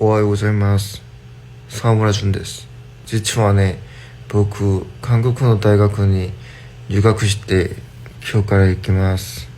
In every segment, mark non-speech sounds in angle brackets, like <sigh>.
おはようございます。沢村淳です。実はね僕韓国の大学に留学して今日から行きます。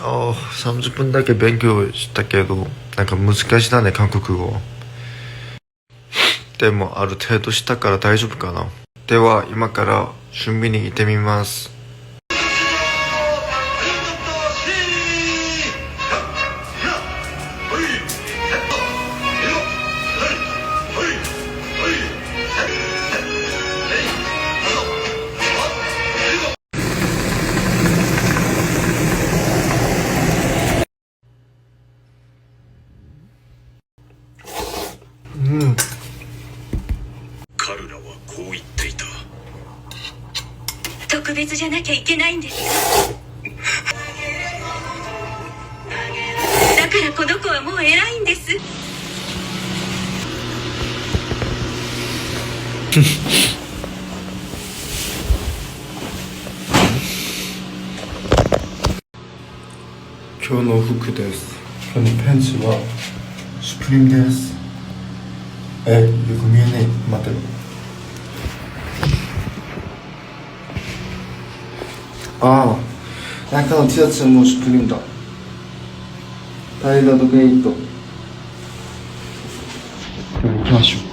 ああ30分だけ勉強したけどなんか難しいだね韓国語。でもある程度したから大丈夫かな。では今から準備に行ってみます。特別じゃなきゃいけないんです。だからこの子はもう偉いんです。今日の服です今日のペンチはスプリングですえよく見えない待って ああ中の T シャツもスプリンだタイダードゲイト行きましょう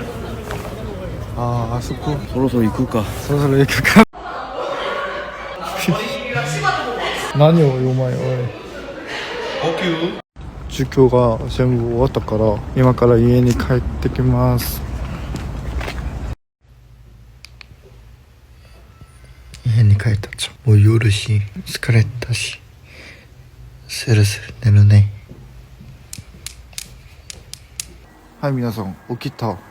あああそこ。そろそろ行くか。そろそろ行くか。何をお前おい。授業が全部終わったから今から家に帰ってきます。家に帰ったちゃ。もう夜し疲れたし。スルスル寝るね。はい皆さん起きた。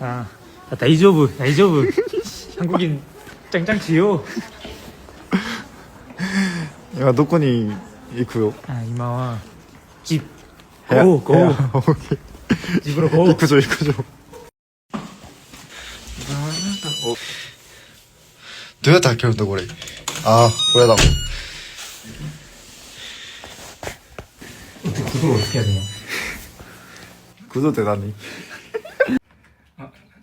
아, 아 다이조브 다이조브 한국인 짱짱치요 今どこに行くよ 아 이마와 집 部屋 고! 部屋 고! 오케이. 집으로 고! 行くぞ行くぞおどうやって開けるんだこれああこれだ 어떻게 구독을 어떻게 해야 되냐 구조って何 아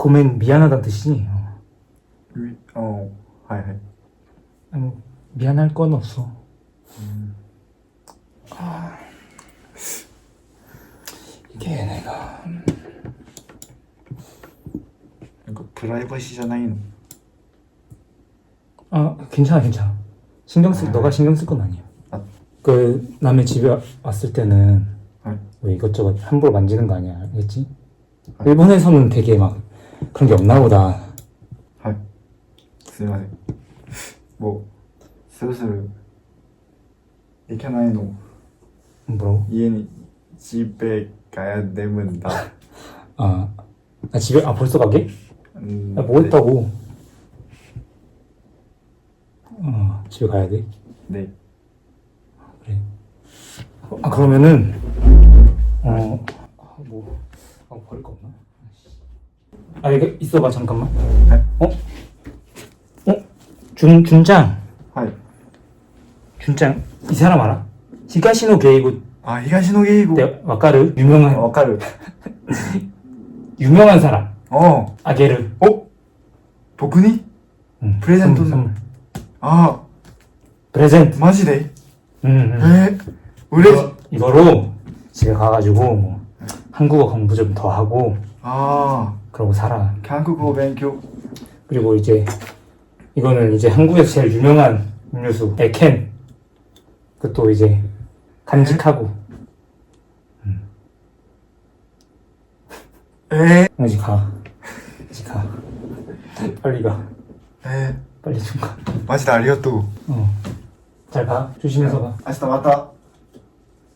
고맹 미안하다는 뜻이니. 어, 어, 하이, 음, 미안할 건 없어. 음. 아, 이게 내가 음. 이거 프라이버시잖아, 이 아 괜찮아 괜찮아. 신경 쓸 아. 너가 네. 신경 쓸 건 아니야. 아. 그 남의 집에 왔을 때는 아. 뭐 이것저것 함부로 만지는 거 아니야, 알겠지? 아. 일본에서는 되게 막 그런 게 없나 보다. 아, 죄송해. 뭐 슬슬 이케나이 노 뭐라고? 이엔 집에 가야 되면 다 아, 나 집에 아 벌써 가게? 음, 나뭐 했다고? 어, 집에 가야 돼. 네. 그래. 아 그러면은 어, 아, 뭐 아, 버릴 거 없나? 아 여기 있어봐 잠깐만 네. 어? 어? 준, 준짱 はい。 준짱 이 사람 알아? 히가시노 게이고 あ、東野芸語。 때 와까르 유명한 わかる。 <laughs> 유명한 사람 おう 아게르 お僕に 응, 프레젠토 선물, 선물. あ 프레젠트 あ、マジで 응, え 응. ー、嬉しい。 이거, 이거로 집에 가가지고 뭐 한국어 공부 좀 더 하고 아 그러고 살아. 한국어勉強. 그리고 이제 이거는 이제 한국에서 제일 유명한 음료수 에켄. 그것도 이제 간직하고. 음. 에? 이제 가. 이제 가. 빨리 가. 에? 빨리 좀 가. 마시다 알리오또. 어. 잘 가. 조심해서 가. 아시다 맞다.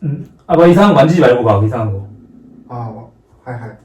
응. 아, 막 이상한 거 만지지 말고 가. 이상한 거. 아, 어. 하이 하이.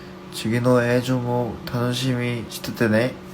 즐기노의 해주모 다존심이 짙을 때네.